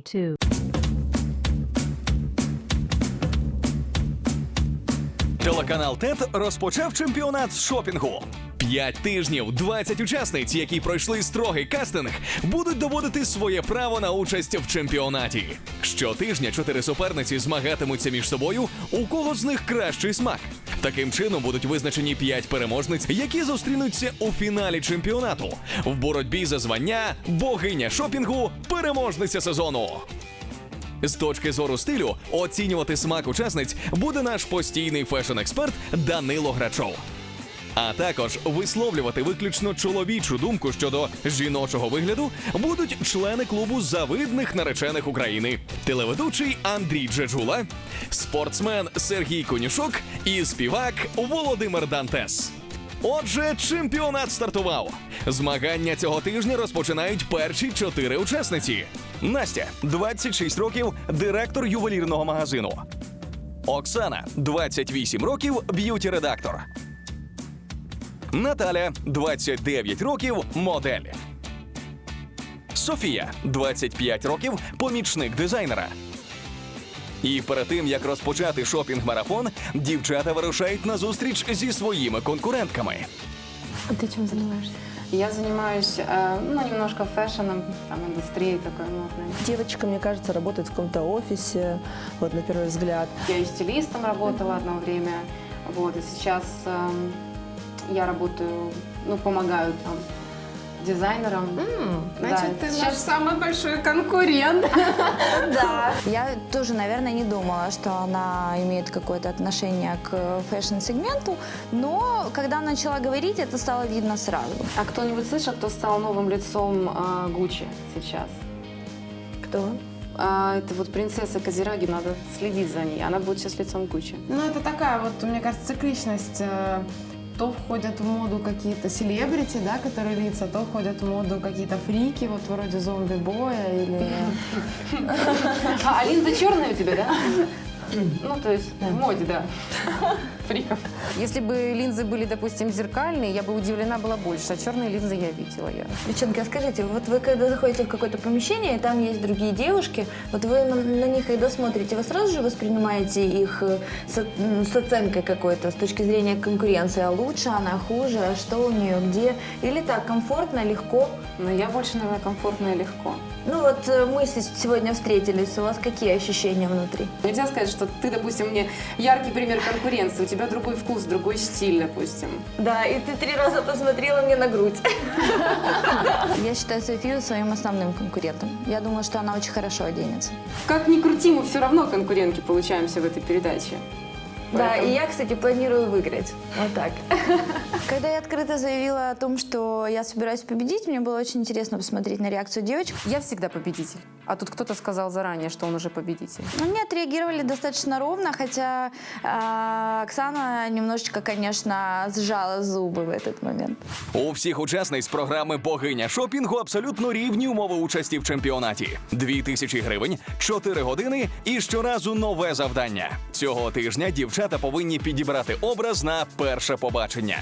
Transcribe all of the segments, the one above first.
Three, two, Телеканал ТЕТ розпочав чемпіонат з шопінгу. П'ять тижнів, 20 учасниць, які пройшли строгий кастинг, будуть доводити своє право на участь в чемпіонаті. Щотижня чотири суперниці змагатимуться між собою, у кого з них кращий смак. Таким чином будуть визначені п'ять переможниць, які зустрінуться у фіналі чемпіонату в боротьбі за звання богиня шопінгу, переможниця сезону. З точки зору стилю оцінювати смак учасниць буде наш постійний фешн-експерт Данило Грачов. А також висловлювати виключно чоловічу думку щодо жіночого вигляду будуть члени клубу завидних наречених України, телеведучий Андрій Джеджула, спортсмен Сергій Конюшок і співак Володимир Дантес. Отже, чемпіонат стартував. Змагання цього тижня розпочинають перші чотири учасниці. Настя, 26 років, директор ювелірного магазину. Оксана, 28 років, б'юті-редактор. Наталя, 29 років, модель. Софія, 25 років, помічник дизайнера. І перед тим як розпочати шопінг-марафон, дівчата вирушають на зустріч зі своїми конкурентками. А ты чем занимаешься? Я занимаюсь, э, ну, немножко фэшеном, там, индустрией такой модной. Девочка, мне кажется, работает в каком-то офисе, вот на первый взгляд. Я и стилистом работала одно время, вот, и сейчас эм, я работаю, ну, помогаю там дизайнерам. Значит, Да, ты сейчас- наш самый большой конкурент. Да. Я тоже, наверное, не думала, что она имеет какое-то отношение к фэшн-сегменту, но когда начала говорить, это стало видно сразу. А кто-нибудь слышал, кто стал новым лицом э, Гуччи сейчас? Кто? А, это вот принцесса Козераги, надо следить за ней. Она будет сейчас лицом Гуччи. Ну, это такая вот, мне кажется, цикличность. э, То входят в моду какие-то селебрити, да, которые лица, то входят в моду какие-то фрики, вот вроде зомби-боя или... А, а линза черная у тебя, да? Ну, то есть в моде, да. Фриков. Если бы линзы были, допустим, зеркальные, я бы удивлена была больше. А черные линзы я видела. Я. Девчонки, а скажите, вот вы когда заходите в какое-то помещение, и там есть другие девушки, вот вы на, на них, когда смотрите, вы сразу же воспринимаете их э, с, с оценкой какой-то, с точки зрения конкуренции, а лучше она, хуже, а что у нее, где? Или так, комфортно, легко? Но я больше, наверное, комфортно и легко. Ну вот э, мы с- сегодня встретились, у вас какие ощущения внутри? Нельзя сказать, что ты, допустим, мне яркий пример конкуренции, у тебя другой вкус, другой стиль, допустим. Да, и ты три раза посмотрела мне на грудь. Я считаю Софию своим основным конкурентом. Я думаю, что она очень хорошо оденется. Как ни крути, мы все равно конкурентки получаемся в этой передаче. Да, Поэтому- и я, кстати, планирую выиграть. Вот так. Когда я открыто заявила о том, что я собираюсь победить, мне было очень интересно посмотреть на реакцию девочек. Я всегда победитель. А тут кто-то сказал заранее, что он уже победитель. Они отреагировали достаточно ровно, хотя а, Оксана немножечко, конечно, сжала зубы в этот момент. У всіх учасниць програми Богиня шопінгу абсолютно рівні умови участі в чемпіонаті: Дві тисячі гривень, 4 години і щоразу нове завдання. Цього тижня дівчата повинні підібрати образ на перше побачення.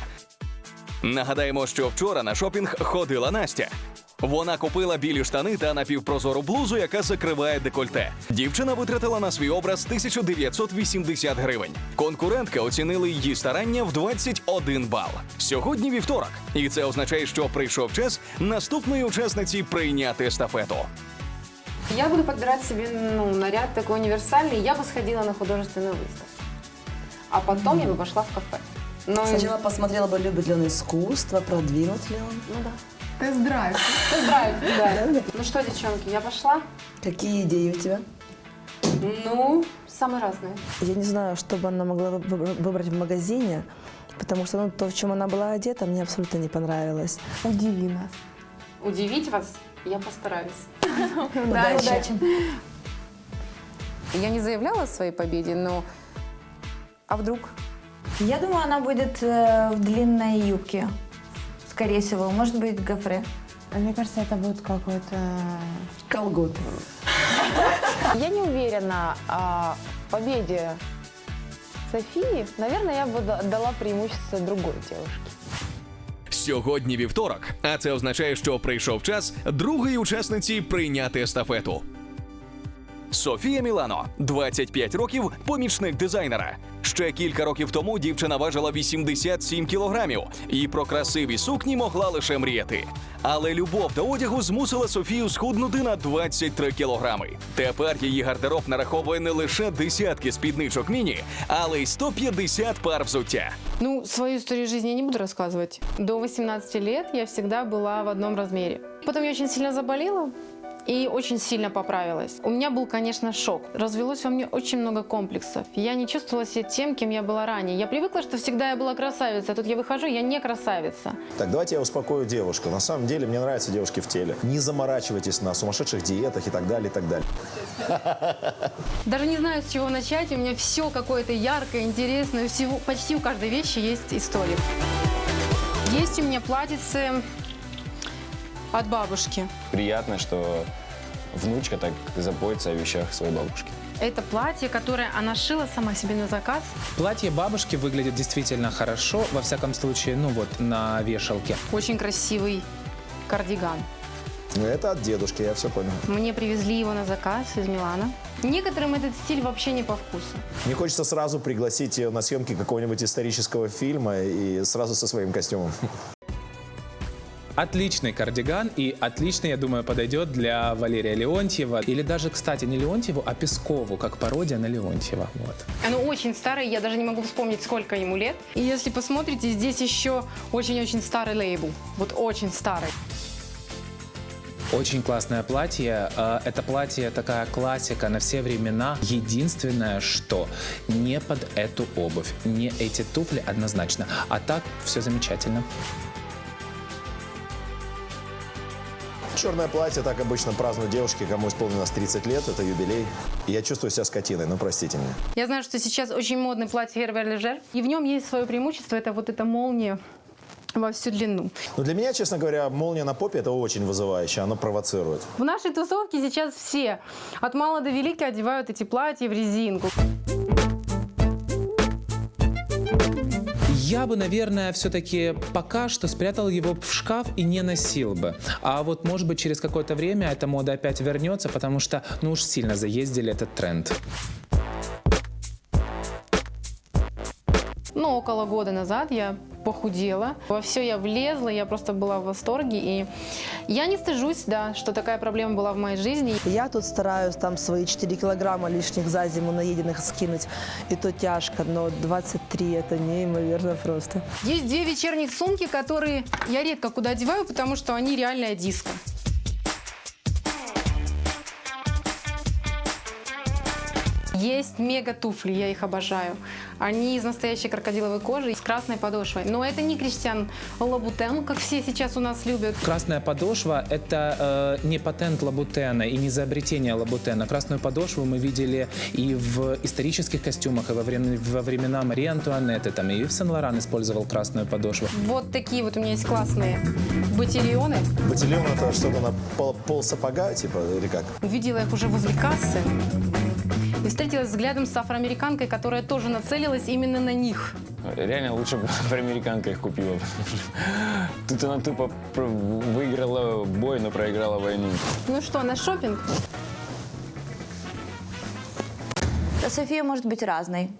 Нагадаємо, що вчора на шопінг ходила Настя. Вона купила білі штани та напівпрозору блузу, яка закриває декольте. Дівчина витратила на свій образ 1980 гривень. Конкурентки оцінили її старання в 21 бал. Сьогодні вівторок, і це означає, що прийшов час наступної учасниці прийняти естафету. Я буду подбирать себе ну, наряд такой универсальный, я бы сходила на художественную выставку. А потом я бы пошла в кафе. Но Сначала посмотрела бы, любит ли он искусство, продвинут ли он. Ну да. Тест-драйв. Тест-драйв, да. Ну что, девчонки, я пошла? Какие идеи у тебя? Ну, самые разные. Я не знаю, что бы она могла вы- вы- выбрать в магазине, потому что ну, то, в чем она была одета, мне абсолютно не понравилось. Удиви нас. Удивить вас я постараюсь. Удачи. Я не заявляла о своей победе, но... А вдруг? Я думаю, она будет э, в длинной юбке. Скорее всего, может быть, гофре. А Мне кажется, это будет какой-то... Колготы. Я не уверена а, в победе Софии. Наверное, я бы да- дала преимущество другой девушке. Сьогодні вівторок, а це означає, що прийшов час другої учасниці прийняти естафету. Софія Мілано, 25 років, помічник дизайнера. Ще кілька років тому дівчина важила 87 кілограмів і про красиві сукні могла лише мріяти. Але любов до одягу змусила Софію схуднути на 23 кілограми. Тепер її гардероб нараховує не лише десятки спідничок міні, але й 150 пар взуття. Ну, свою историю жизни не буду рассказывать. До 18 лет я всегда была в одном размере. Потом я очень сильно заболела и очень сильно поправилась. У меня был, конечно, шок. Развелось во мне очень много комплексов. Я не чувствовала себя тем, кем я была ранее. Я привыкла, что всегда я была красавицей, а тут я выхожу, я не красавица. Так, давайте я успокою девушку. На самом деле, мне нравятся девушки в теле. Не заморачивайтесь на сумасшедших диетах и так далее, и так далее. Даже не знаю, с чего начать. У меня все какое-то яркое, интересное. Всего, почти у каждой вещи есть история. Есть у меня платьице от бабушки. Приятно, что внучка так заботится о вещах своей бабушки. Это платье, которое она шила сама себе на заказ. Платье бабушки выглядит действительно хорошо, во всяком случае, ну вот на вешалке. Очень красивый кардиган. Ну, Это от дедушки, я все понял. Мне привезли его на заказ из Милана. Некоторым этот стиль вообще не по вкусу. Мне хочется сразу пригласить ее на съемки какого-нибудь исторического фильма и сразу со своим костюмом. Отличный кардиган и отлично, я думаю, подойдет для Валерия Леонтьева. Или даже, кстати, не Леонтьеву, а Пескову, как пародия на Леонтьева. Вот. Оно очень старое, я даже не могу вспомнить, сколько ему лет. И если посмотрите, здесь еще очень-очень старый лейбл. Вот очень старый. Очень классное платье. Э, Это платье такая классика на все времена. Единственное, что не под эту обувь, не эти туфли однозначно. А так все замечательно. Черное платье так обычно празднуют девушки, кому исполнилось 30 лет, это юбилей. Я чувствую себя скотиной, ну простите меня. Я знаю, что сейчас очень модный платье Hervé Leger. И в нем есть свое преимущество, это вот эта молния во всю длину. Но для меня, честно говоря, молния на попе это очень вызывающе, оно провоцирует. В нашей тусовке сейчас все, от мала до велика, одевают эти платья в резинку. Я бы, наверное, все-таки пока что спрятал его в шкаф и не носил бы. А вот, может быть, через какое-то время эта мода опять вернется, потому что, ну уж сильно заездили этот тренд. Но около года назад я похудела. Во все я влезла, я просто была в восторге. И я не стыжусь, да, что такая проблема была в моей жизни. Я тут стараюсь там свои 4 килограмма лишних за зиму наеденных скинуть. И то тяжко, но 23 это неимоверно просто. Есть две вечерних сумки, которые я редко куда одеваю, потому что они реальная диско. Есть мега туфли, я их обожаю. Они из настоящей крокодиловой кожи, с красной подошвой. Но это не Кристиан Лабутен, как все сейчас у нас любят. Красная подошва – это э, не патент Лабутена и не изобретение Лабутена. Красную подошву мы видели и в исторических костюмах, и во, времена, во времена Марии Антуанетты, там, и в Сен-Лоран использовал красную подошву. Вот такие вот у меня есть классные ботильоны. Ботильон это что-то на пол, пол сапога, типа, или как? Увидела их уже возле кассы. И встретилась взглядом с афроамериканкой, которая тоже нацелилась именно на них. Реально лучше бы афроамериканка их купила. Тут она тупо выиграла бой, но проиграла войну. Ну что, на шопинг? София может быть разной.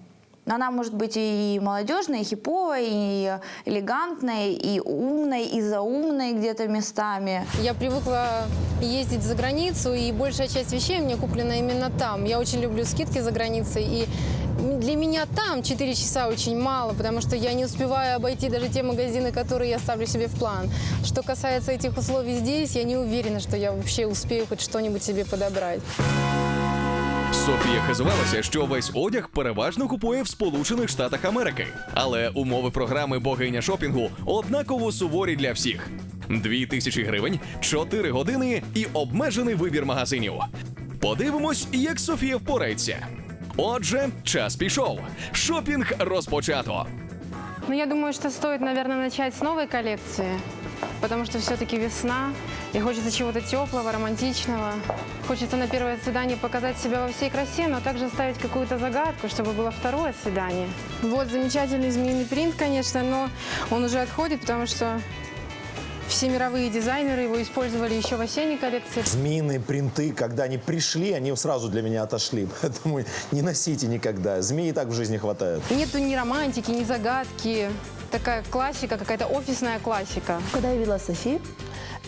Она может быть и молодежной, и хиповой, и элегантной, и умной, и заумной где-то местами. Я привыкла ездить за границу, и большая часть вещей меня куплена именно там. Я очень люблю скидки за границей, и для меня там 4 часа очень мало, потому что я не успеваю обойти даже те магазины, которые я ставлю себе в план. Что касается этих условий здесь, я не уверена, что я вообще успею хоть что-нибудь себе подобрать. Софія хизувалася, що весь одяг переважно купує в Сполучених Штатах Америки. Але умови програми Богиня шопінгу однаково суворі для всіх: дві тисячі гривень, 4 години і обмежений вибір магазинів. Подивимось, як Софія впорається. Отже, час пішов. Шопінг розпочато. Ну, я думаю, что стоит, наверное, начать с новой коллекции, потому что все-таки весна, и хочется чего-то теплого, романтичного. Хочется на первое свидание показать себя во всей красе, но также оставить какую-то загадку, чтобы было второе свидание. Вот замечательный змеиный принт, конечно, но он уже отходит, потому что все мировые дизайнеры его использовали еще в осенней коллекции. Змеиные принты, когда они пришли, они сразу для меня отошли. Поэтому не носите никогда. Змеи и так в жизни хватает. Нету ни романтики, ни загадки. Такая классика, какая-то офисная классика. Когда я видела Софи,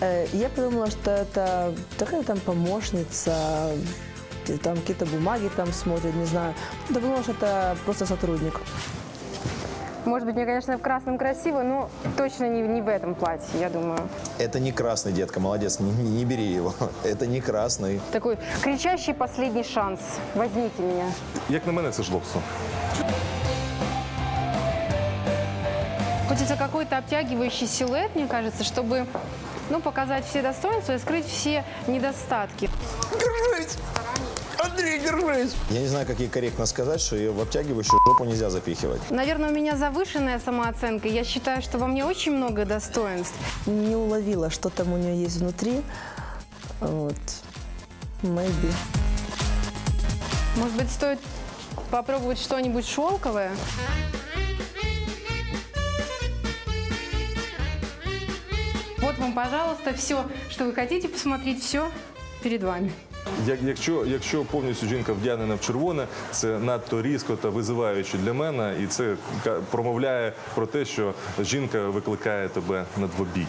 э, я подумала, что это такая там помощница, там какие-то бумаги там смотрит, не знаю. Думала, что это просто сотрудник. Может быть, мне, конечно, в красном красиво, но точно не, не в этом платье, я думаю. Это не красный, детка, молодец, не, не- не бери его. Это не красный. Такой кричащий последний шанс. Возьмите меня. Як на мене, це жлобство. Хочется какой-то обтягивающий силуэт, мне кажется, чтобы ну, показать все достоинства и скрыть все недостатки. Держись! Андрей, держись! Я не знаю, как ей корректно сказать, что ее в обтягивающую жопу нельзя запихивать. Наверное, у меня завышенная самооценка. Я считаю, что во мне очень много достоинств. Не уловила, что там у нее есть внутри. Вот. Maybe. Может быть, стоит попробовать что-нибудь шелковое? вам, пожалуйста, все, что вы хотите посмотреть, все перед вами. Як, якщо, якщо повністю жінка вдягнена в червоне, це надто різко та визиваюче для мене, і це ка- промовляє про те, що жінка викликає тебе на двобій.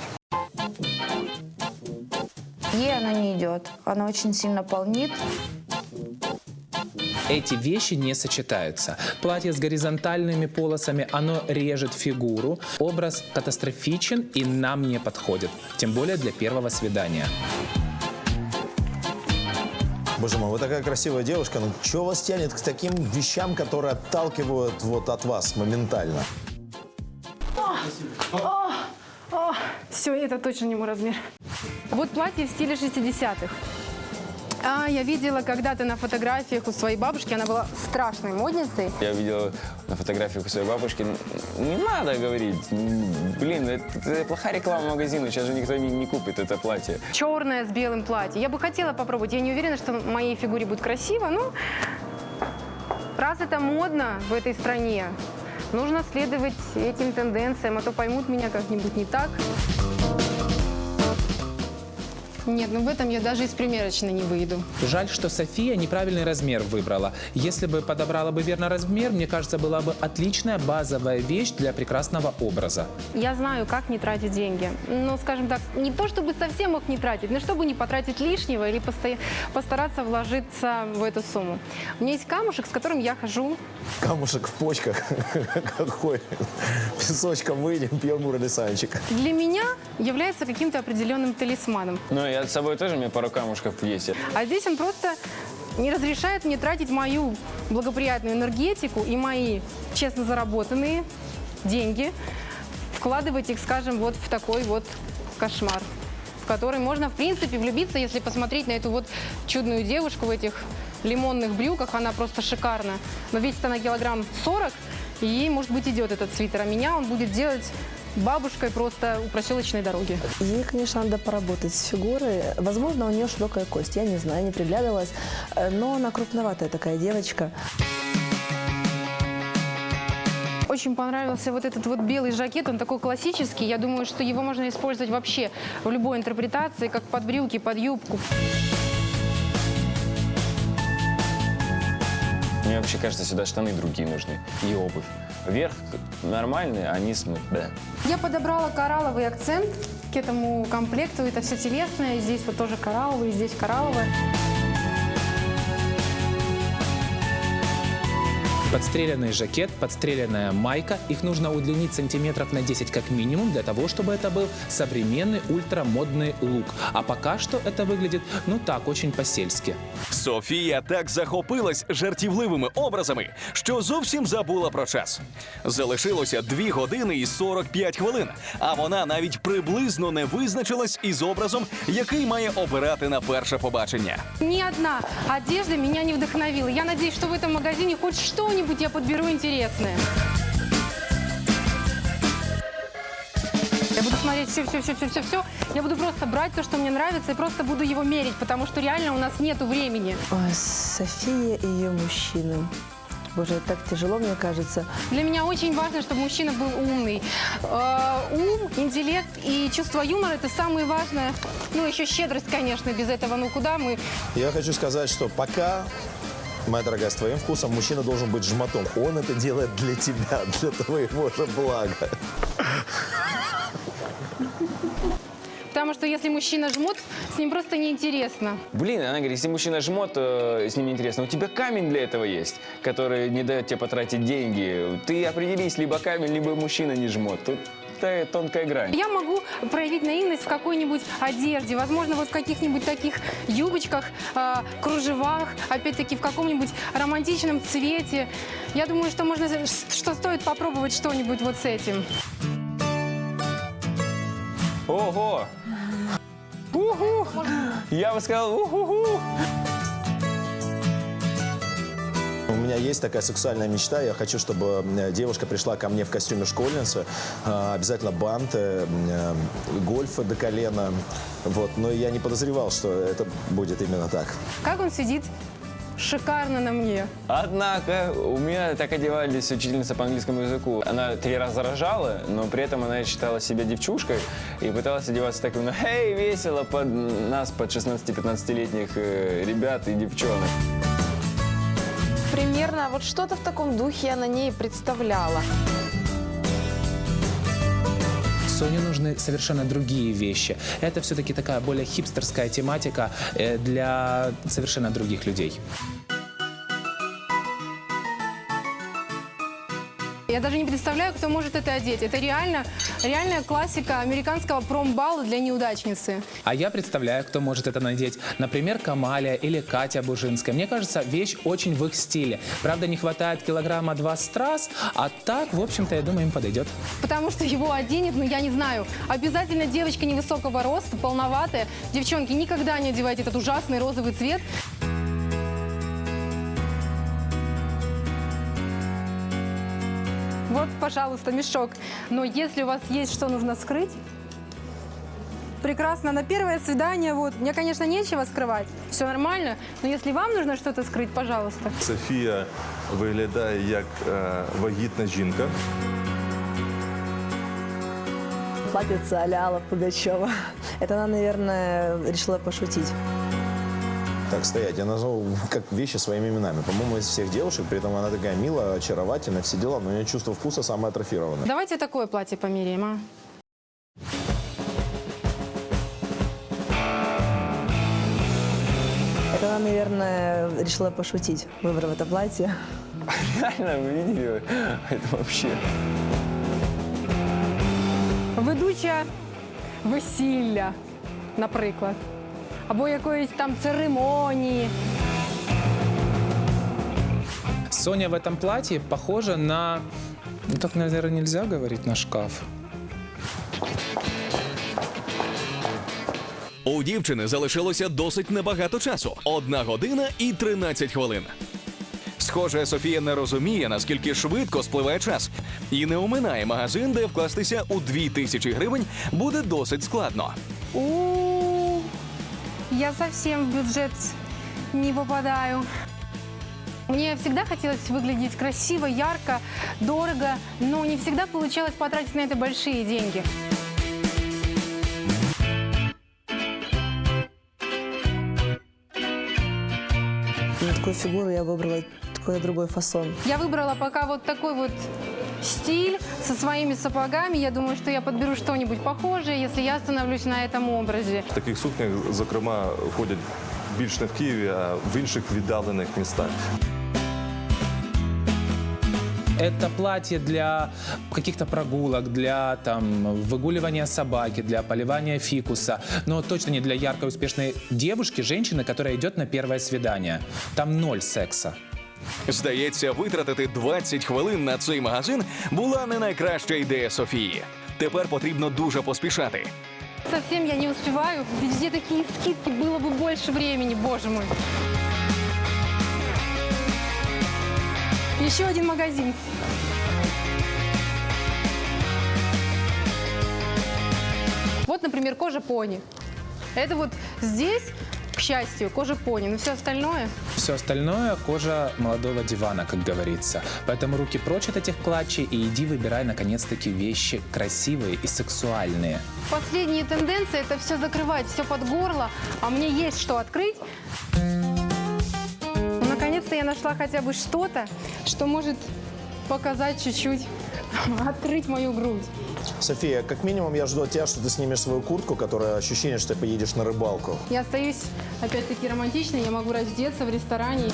Ей она не идет. Она очень сильно полнит. Эти вещи не сочетаются. Платье с горизонтальными полосами, оно режет фигуру. Образ катастрофичен и нам не подходит. Тем более для первого свидания. Боже мой, вы такая красивая девушка, ну что вас тянет к таким вещам, которые отталкивают вот от вас моментально? Все, это точно не мой размер. Вот платье в стиле 60-х. А, я видела когда-то на фотографиях у своей бабушки, она была страшной модницей. Я видел на фотографиях у своей бабушки. Не надо говорить. Блин, это, это плохая реклама магазина. Сейчас же никто не, не купит это платье. Черное с белым платье. Я бы хотела попробовать. Я не уверена, что моей фигуре будет красиво, но раз это модно в этой стране, нужно следовать этим тенденциям, а то поймут меня как-нибудь не так. Нет, ну в этом я даже из примерочной не выйду. Жаль, что София неправильный размер выбрала. Если бы подобрала бы верно размер, мне кажется, была бы отличная базовая вещь для прекрасного образа. Я знаю, как не тратить деньги. Ну, скажем так, не то чтобы совсем их не тратить, но чтобы не потратить лишнего или постоя- постараться вложиться в эту сумму. У меня есть камушек, с которым я хожу. Камушек в почках. Какой? Песочком выйдем, пьем уралисанчик. Для меня является каким-то определенным талисманом. Ну, я с собой тоже, у меня пару камушков есть. А здесь он просто не разрешает мне тратить мою благоприятную энергетику и мои честно заработанные деньги, вкладывать их, скажем, вот в такой вот кошмар, в который можно, в принципе, влюбиться, если посмотреть на эту вот чудную девушку в этих лимонных брюках. Она просто шикарна. Но весит она килограмм 40, и ей, может быть, идет этот свитер. А меня он будет делать бабушкой просто у проселочной дороги. Ей, конечно, надо поработать с фигурой. Возможно, у нее широкая кость. Я не знаю, не приглядывалась. Э, Но она крупноватая такая девочка. Очень понравился вот этот вот белый жакет, он такой классический. Я думаю, что его можно использовать вообще в любой интерпретации, как под брюки, под юбку. Мне вообще кажется, сюда штаны другие нужны. И обувь. Верх нормальный, а низ, да. Я подобрала коралловый акцент к этому комплекту. Это все телесное. Здесь вот тоже коралловый, здесь коралловое. Подстреленный жакет, подстреленная майка. Их нужно удлинить сантиметров на 10 как минимум, для того, чтобы это был современный ультрамодный лук. А пока что это выглядит, ну так, очень по-сельски. Софія так захопилась жартівливими образами, що зовсім забула про час. Залишилося 2 години і 45 хвилин, а вона навіть приблизно не визначилась із образом, який має обирати на перше побачення. Ни одна одежда меня не вдохновила. Я надеюсь, что в этом магазине хоть что-нибудь я подберу интересное. Я буду смотреть все, все, все, все, все, все. Я буду просто брать то, что мне нравится, и просто буду его мерить, потому что реально у нас нету времени. Ой, София и ее мужчины. Боже, так тяжело, мне кажется. Для меня очень важно, чтобы мужчина был умный. Э, ум интеллект и чувство юмора – это самое важное. Ну, еще щедрость, конечно, без этого ну куда мы. Я хочу сказать, что пока, моя дорогая, с твоим вкусом мужчина должен быть жмотом. Он это делает для тебя, для твоего же блага. Потому что если мужчина жмут, с ним просто неинтересно. Блин, она говорит, если мужчина жмот, э, с ним неинтересно. У тебя камень для этого есть, который не дает тебе потратить деньги. Ты определись, либо камень, либо мужчина не жмот. Тут такая тонкая грань. Я могу проявить наивность в какой-нибудь одежде, возможно, вот в каких-нибудь таких юбочках, э, кружевах, опять-таки в каком-нибудь романтичном цвете. Я думаю, что можно, что стоит попробовать что-нибудь вот с этим. Ого! Уху! Я бы сказал, уху! У меня есть такая сексуальная мечта. Я хочу, чтобы девушка пришла ко мне в костюме школьницы. Э, Обязательно банты, э, гольфы до колена. Вот. Но я не подозревал, что это будет именно так. Как он сидит шикарно на мне. Однако, у меня так одевались учительница по английскому языку. Она три раза рожала, но при этом она считала себя девчушкой и пыталась одеваться так, ну, эй, весело под нас, под 16-15-летних э, ребят и девчонок. Примерно вот что-то в таком духе я на ней представляла. Соне нужны совершенно другие вещи. Это все-таки такая более хипстерская тематика э, для совершенно других людей. Я даже не представляю, кто может это одеть. Это реально, реальная классика американского промбала для неудачницы. А я представляю, кто может это надеть. Например, Камаля или Катя Бужинская. Мне кажется, вещь очень в их стиле. Правда, не хватает килограмма два страз, а так, в общем-то, я думаю, им подойдет. Потому что его оденет, ну я не знаю. Обязательно девочка невысокого роста, полноватая. Девчонки, никогда не одевайте этот ужасный розовый цвет. Вот, пожалуйста, мешок. Но если у вас есть что нужно скрыть, прекрасно. На первое свидание, вот, мне, конечно, нечего скрывать. Все нормально. Но если вам нужно что-то скрыть, пожалуйста. Софія виглядає як е, вагітна жінка. Платьице а-ля Алла Пугачева. Это она, наверное, решила пошутить. Так, стоять, я назвал как вещи своими именами. По-моему, из всех девушек, при этом она такая милая, очаровательная, все дела, но у нее чувство вкуса самое атрофированное. Давайте такое платье померяем, а? Это она, наверное, решила пошутить, выбрав это платье. Реально, вы видели? Это вообще... Ведуча весілля, наприклад. Або якоїсь там церемонії. Соня в этом платье похожа на... Ну, так, наверное, нельзя говорить на шкаф. У дівчини залишилося досить небагато часу одна година і 13 хвилин. Схоже, Софія не розуміє, наскільки швидко спливає час, і не оминає магазин, де вкластися у 2000 гривень буде досить складно. У, я совсем в бюджет не попадаю. Мне всегда хотелось выглядеть красиво, ярко, дорого, но не всегда получалось потратить на это большие деньги. На такую фигуру я выбрала такой другой фасон. Я выбрала пока вот такой вот стиль со своими сапогами. Я думаю, что я подберу что-нибудь похожее, если я остановлюсь на этом образе. В таких сукнях, зокрема, ходять більш не в Києві, а в інших віддалених містах. Это платье для каких-то прогулок, для там, выгуливания собаки, для поливания фикуса. Но точно не для яркой, успешной девушки, женщины, которая идет на первое свидание. Там ноль секса. Здається, витратити 20 хвилин на цей магазин була не найкраща ідея Софії. Тепер потрібно дуже поспішати. Совсем я не успеваю. Везде такие скидки, было бы больше времени, боже мой. Еще один магазин. Вот, например, кожа пони. Это вот здесь, к счастью, кожа пони. Но все остальное... Все остальное – кожа молодого дивана, как говорится. Поэтому руки прочь от этих клатчей и иди выбирай, наконец-таки, вещи красивые и сексуальные. Последние тенденции – это все закрывать, все под горло, а мне есть что открыть. Ну, Наконец-то я нашла хотя бы что-то, что может показать чуть-чуть, открыть мою грудь. София, как минимум я жду от тебя, что ты снимешь свою куртку, которая ощущение, что ты поедешь на рыбалку. Я остаюсь, опять-таки, романтичной, я могу раздеться в ресторане.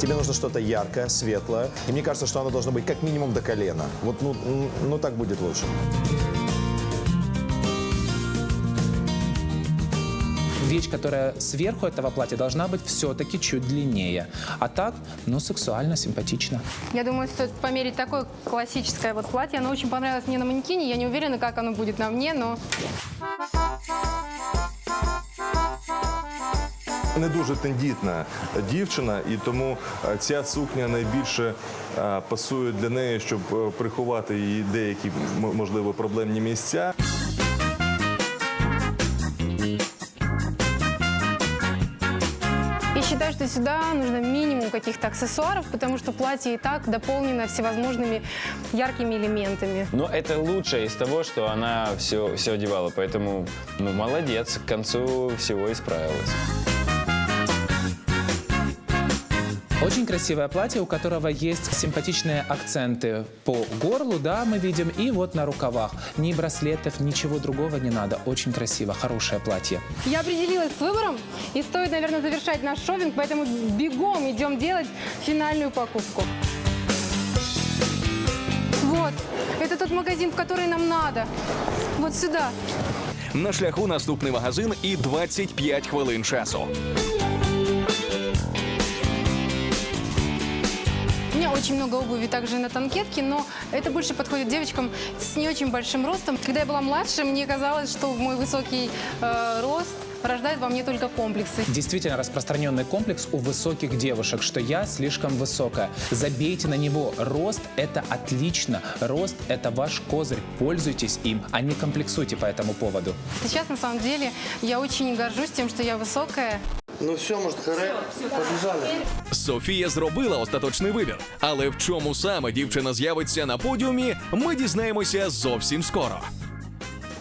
Тебе нужно что-то яркое, светлое. И мне кажется, что оно должно быть как минимум до колена. Вот, ну, ну так будет лучше. Вещь, которая сверху этого платья, должна быть все-таки чуть длиннее. А так, ну, сексуально, симпатично. Я думаю, стоит померить такое классическое вот платье. Оно очень понравилось мне на манекене. Я не уверена, как оно будет на мне, но Не дуже тендітна дівчина, і тому е, ця сукня найбільше е, пасує для неї, щоб е, приховати її деякі м- можливо проблемні місця. Считаю, что сюда нужно минимум каких-то аксессуаров, потому что платье и так дополнено всевозможными яркими элементами. Но это лучшее из того, что она все, все одевала. Поэтому, ну, молодец, к концу всего исправилась. Очень красивое платье, у которого есть симпатичные акценты по горлу, да, мы видим, и вот на рукавах. Ни браслетов, ничего другого не надо. Очень красиво, хорошее платье. Я определилась с выбором, и стоит, наверное, завершать наш шопинг, поэтому бегом идем делать финальную покупку. Вот, это тот магазин, в который нам надо. Вот сюда. На шляху наступний магазин і 25 хвилин часу. Очень много обуви также на танкетке, но это больше подходит девочкам с не очень большим ростом. Когда я была младше, мне казалось, что мой высокий э, рост порождает во мне только комплексы. Действительно распространенный комплекс у высоких девушек, что я слишком высокая. Забейте на него. Рост – это отлично. Рост – это ваш козырь. Пользуйтесь им, а не комплексуйте по этому поводу. Сейчас, на самом деле, я очень горжусь тем, что я высокая. Ну все, может, харе, побежали. Софія зробила остаточний вибір. Але в чому саме дівчина з'явиться на подіумі, ми дізнаємося зовсім скоро.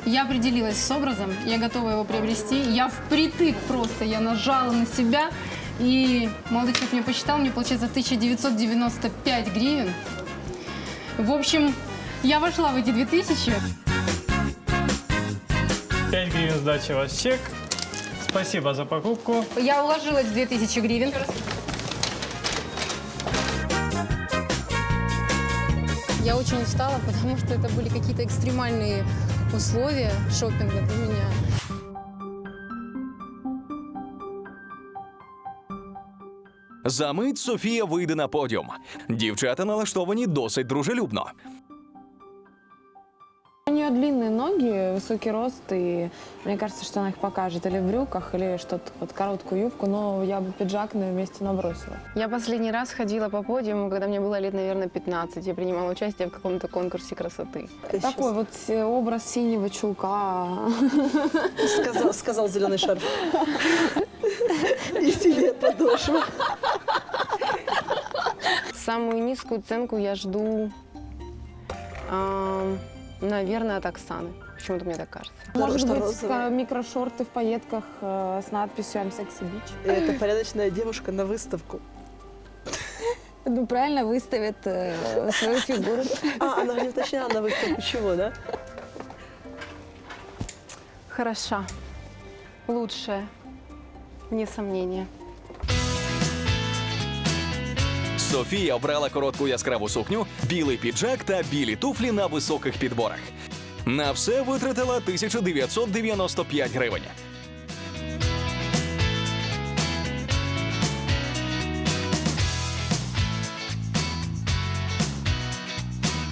Я определилась с образом, я готова его приобрести. Я впритык просто, я нажала на себя. И молодой человек мне посчитал, мне получается 1995 гривен. В общем, я вошла в эти 2000. 5 гривен сдачи у вас чек. Спасибо за покупку. Я уложилась в 2000 гривен. Я очень устала, потому что это были какие-то экстремальные условия шопинга для меня. За мить Софія вийде на подіум. Дівчата налаштовані досить дружелюбно. Нее длинные ноги, высокий рост, и мне кажется, что она их покажет или в брюках, или что-то, вот короткую юбку, но я бы пиджак на ее месте набросила. Я последний раз ходила по подиуму, когда мне было лет, наверное, 15. Я принимала участие в каком-то конкурсе красоты. Такой вот э, образ синего чулка. Сказал, сказал зеленый шар. И синяя подошва. Самую низкую ценку я жду, а, наверное, от Оксаны. Почему-то мне так кажется. Может Что быть, розовое? ка- микрошорты в пайетках э, с надписью «I'm sexy bitch». И это порядочная девушка на выставку. Ну, правильно выставит э, свою фигуру. А, она не уточняла на выставку чего, да? Хороша. Лучшая. Вне сомнения. Софія обрала коротку яскраву сукню, білий піджак та білі туфлі на високих підборах. На все витратила 1995 гривень.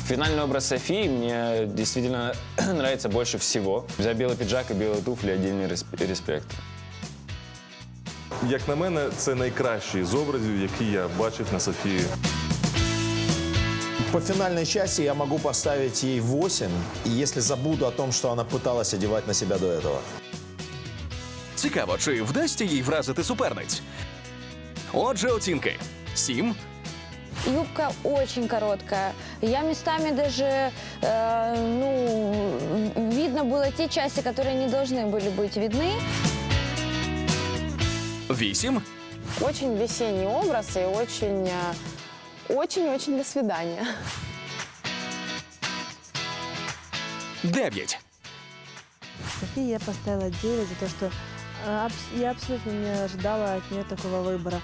Финальный образ Софии мне действительно нравится больше всего. За белый пиджак и белые туфли отдельный респ- респект. Як на мене, це найкращий з образів, який я бачив на Софії. По финальной части я могу поставить ей 8, если забуду о том, что она пыталась одевать на себя до этого. Цікаво, чи вдасться їй вразити суперниць. Отже, оцінки: 7, Юбка очень короткая. Я местами даже, э, ну, видно было те части, которые не должны были быть видны. 8, Очень весенний образ и очень, э, очень-очень до свидания. 9. Софии я поставила 9 за то, что э, абс- я абсолютно не ожидала от нее такого выбора.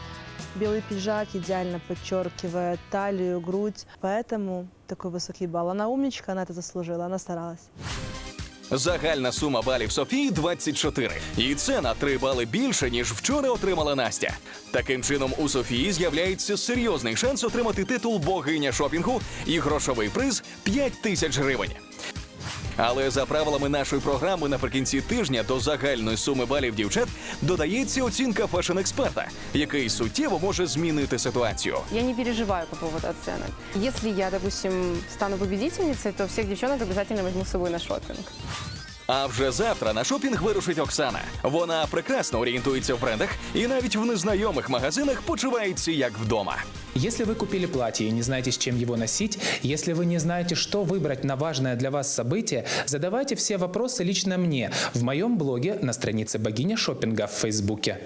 Белый пиджак идеально подчеркивает талию, грудь. Поэтому такой высокий балл. Она умничка, она это заслужила, она старалась. Загальна сума балів Софії 24. І це на 3 бали більше, ніж вчора отримала Настя. Таким чином, у Софії з'являється серйозний шанс отримати титул богиня шопінгу і грошовий приз 5 тисяч гривень. Але за правилами нашої програми наприкінці тижня до загальної суми балів дівчат додається оцінка фешн-експерта, який суттєво може змінити ситуацію. Я не переживаю по поводу оценок. Если я, допустим, стану победительницей, то всех девчонок обязательно возьму с собой на шопинг. А вже завтра на шопінг вирушить Оксана. Вона прекрасно орієнтується в брендах і навіть в незнайомих магазинах почувається як вдома. Если вы купили платье и не знаете, с чем его носить, если вы не знаете, что выбрать на важное для вас событие, задавайте все вопросы лично мне в моем блоге на странице богиня шопинга в Фейсбуке.